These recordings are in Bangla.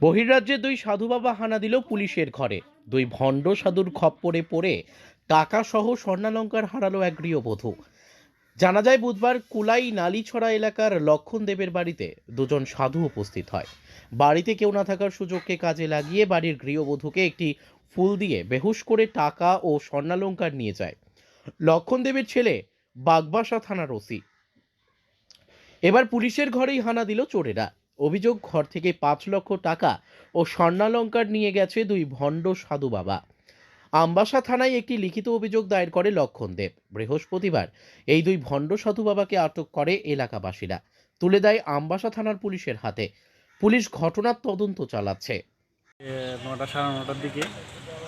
বহির্রাজ্যে দুই সাধু বাবা হানা দিল পুলিশের ঘরে। দুই ভণ্ড সাধুর খপ্পরে পড়ে টাকা সহ স্বর্ণালঙ্কার হারালো এক গৃহবধূ। জানা যায়, বুধবার কুলাই নালিছড়া এলাকার লক্ষণ দেবের বাড়িতে দুজন সাধু উপস্থিত হয়। বাড়িতে কেউ না থাকার সুযোগকে কাজে লাগিয়ে বাড়ির গৃহবধূকে একটি ফুল দিয়ে বেহুশ করে টাকা ও স্বর্ণালঙ্কার নিয়ে যায়। লক্ষণ দেবের ছেলে বাগবাসা থানার ওসি। এবার পুলিশের ঘরেই হানা দিল চোরেরা। অভিযোগ, ঘর থেকে পাঁচ লক্ষ টাকা ও স্বর্ণালঙ্কার নিয়ে গেছে দুই ভণ্ড সাধু বাবা। আমবাসা থানায় একটি লিখিত অভিযোগ দায়ের করে লক্ষণ দেব। বৃহস্পতিবার এই দুই ভণ্ড সাধু বাবাকে আটক করে এলাকাবাসীরা। তুলে দেয় আমবাসা থানার পুলিশের হাতে। পুলিশ ঘটনার তদন্ত চালাচ্ছে। নটা সাড়ে নটার দিকে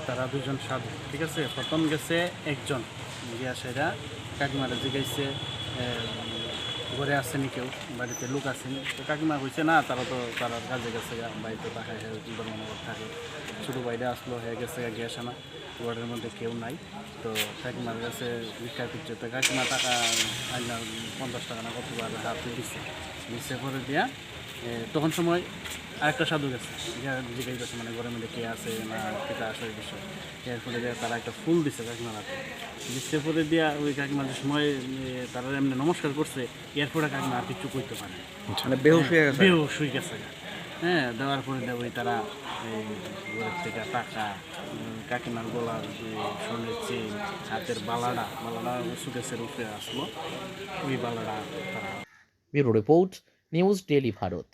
তারা দুজন সাধু, ঠিক আছে? প্রথম গেছে একজন। গিয়া সেরা কাকিমারা জিগাইছে ঘরে আসেনি কেউ বাড়িতে লোক আসেনি। তো কাকিমা কইছে না তারা তো তারা কাজে গেছে বাড়িতে বাসায় মনোভাব থাকে। ছোটো বাইরে আসলো হয়ে গেছে গা, গিয়ে আসে না ঘরের মধ্যে কেউ নাই। তো কাকিমার কাছে ভিক্ষা করছে তো কাকিমা টাকা আইনা পঞ্চাশ টাকা না কত কতবার হাতে দিচ্ছে দিচ্ছে করে দিয়া তখন সময় আরেকটা সাধু গেছে জিজ্ঞাসা করছে মানে ঘরের মধ্যে কে আছে না কেটা আসে এই বিষয়। এরপরে দিয়ে তারা একটা ফুল দিছে কাকিমার হাতে। দিচ্ছে পরে দিয়া ওই কাকিমার যে সময় তারা এমনি নমস্কার করছে এরপরে কাকিমা আর কিছু করতে পারে মানে বেহুশ হয়ে গেছে? বেহুশ হয়ে গেছে। হ্যাঁ দেওয়ার পরে দেব ওই তারা এই ঘরের থেকে টাকা কাকিমার গলার যে সোনের চেন হাতের বালাডা বালাডা সুকেশের উপরে আসলো। ওই বালাডা তারা bureau report news daily Bharat.